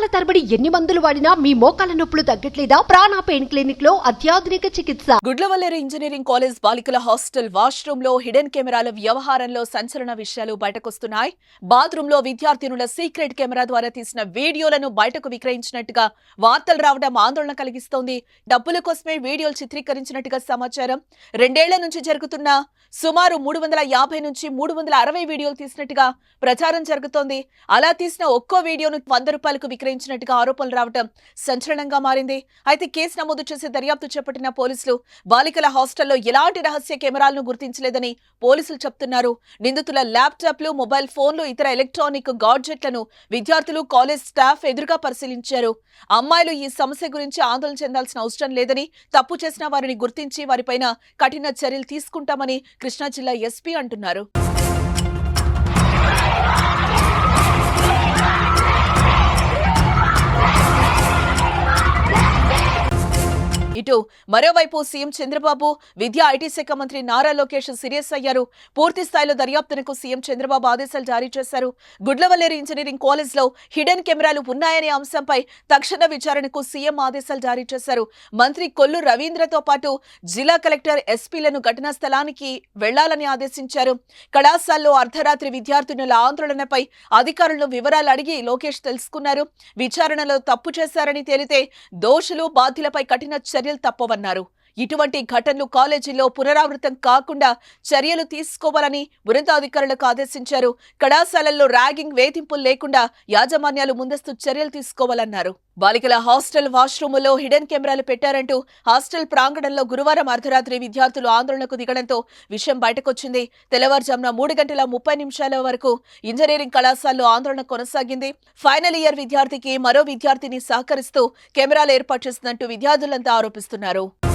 సంవత్సరాల తరబడి ఎన్ని మందులు వాడినా మీ మోకాల నొప్పులు తగ్గట్లేదా? ప్రాణ పెయిన్ క్లినిక్లో అత్యాధునిక చికిత్స. గుడ్లవల్లేరు ఇంజనీరింగ్ కాలేజ్ బాలికల హాస్టల్ వాష్రూమ్లో హిడెన్ కెమెరాల వ్యవహారంలో సంచలన విషయాలు బయటకొస్తున్నాయి. బాత్రూమ్లో విద్యార్థినుల సీక్రెట్ కెమెరా ద్వారా తీసిన వీడియోలను బయటకు విక్రయించినట్టుగా వార్తలు రావడం ఆందోళన కలిగిస్తోంది. డబ్బుల కోసమే వీడియోలు చిత్రీకరించినట్టుగా సమాచారం. రెండేళ్ళ నుంచి జరుగుతున్న సుమారు మూడు వందల యాభై నుంచి మూడు వందల అరవై వీడియోలు తీసినట్టుగా ప్రచారం జరుగుతోంది. అలా తీసిన ఒక్కో వీడియోను వంద రూపాయలకు విక్రయించినట్టుగా ఆరోపణలు రావడం సంచలనంగా మారింది. అయితే కేసు నమోదు చేసి దర్యాప్తు చేపట్టిన పోలీసులు బాలికల హాస్టల్లో ఎలాంటి రహస్య కెమెరాలను గుర్తించలేదని పోలీసులు చెప్తున్నారు. నిందితుల ల్యాప్టాప్లు మొబైల్ ఫోన్లు ఇతర ఎలక్ట్రానిక్ గాడ్జెట్లను విద్యార్థులు కాలేజ్ స్టాఫ్ ఎదురుగా పరిశీలించారు. అమ్మాయిలు ఈ సమస్య గురించి ఆందోళన చెందాల్సిన అవసరం లేదని తప్పు చేసిన వారిని గుర్తించి వారిపైన కఠిన చర్యలు తీసుకుంటామని కృష్ణా జిల్లా ఎస్పీ అంటున్నారు. ఇటు మరోవైపు సీఎం చంద్రబాబు విద్యా ఐటీ శాఖ మంత్రి నారా లోకేష్ సీరియస్ అయ్యారు. పూర్తి స్థాయిలో దర్యాప్తునకు సీఎం చంద్రబాబు ఆదేశాలు జారీ చేశారు. గుడ్లవల్లేరు ఇంజనీరింగ్ కాలేజ్లో హిడెన్ కెమెరాలు ఉన్నాయనే అంశంపై తక్షణ విచారణకు సీఎం ఆదేశాలు జారీ చేశారు. మంత్రి కొల్లు రవీంద్రతో పాటు జిల్లా కలెక్టర్ ఎస్పీలను ఘటనా స్థలానికి వెళ్ళాలని ఆదేశించారు. కళాశాలలో అర్ధరాత్రి విద్యార్థినుల ఆందోళనపై అధికారులను వివరాలు అడిగి లోకేష్ తెలుసుకున్నారు. విచారణలో తప్పు చేశారని తేలితే దోషులు బాధ్యులపై కఠిన చర్యలు తప్పవన్నారు. ఇటువంటి ఘటనలు కాలేజీల్లో పునరావృతం కాకుండా చర్యలు తీసుకోవాలని ఉన్నతాధికారులకు ఆదేశించారు. కళాశాలల్లో ర్యాగింగ్ వేధింపులు లేకుండా యాజమాన్యాలు ముందస్తు చర్యలు తీసుకోవాలన్నారు. బాలికల హాస్టల్ వాష్రూముల్లో హిడెన్ కెమెరాలు పెట్టారంటూ హాస్టల్ ప్రాంగణంలో గురువారం అర్ధరాత్రి విద్యార్థులు ఆందోళనకు దిగడంతో విషయం బయటకొచ్చింది. తెల్లవారుజామున మూడు గంటల ముప్పై నిమిషాల వరకు ఇంజనీరింగ్ కళాశాలలో ఆందోళన కొనసాగింది. ఫైనల్ ఇయర్ విద్యార్థికి మరో విద్యార్థిని సహకరిస్తూ కెమెరాలు ఏర్పాటు చేసిందంటూ విద్యార్థులంతా ఆరోపిస్తున్నారు.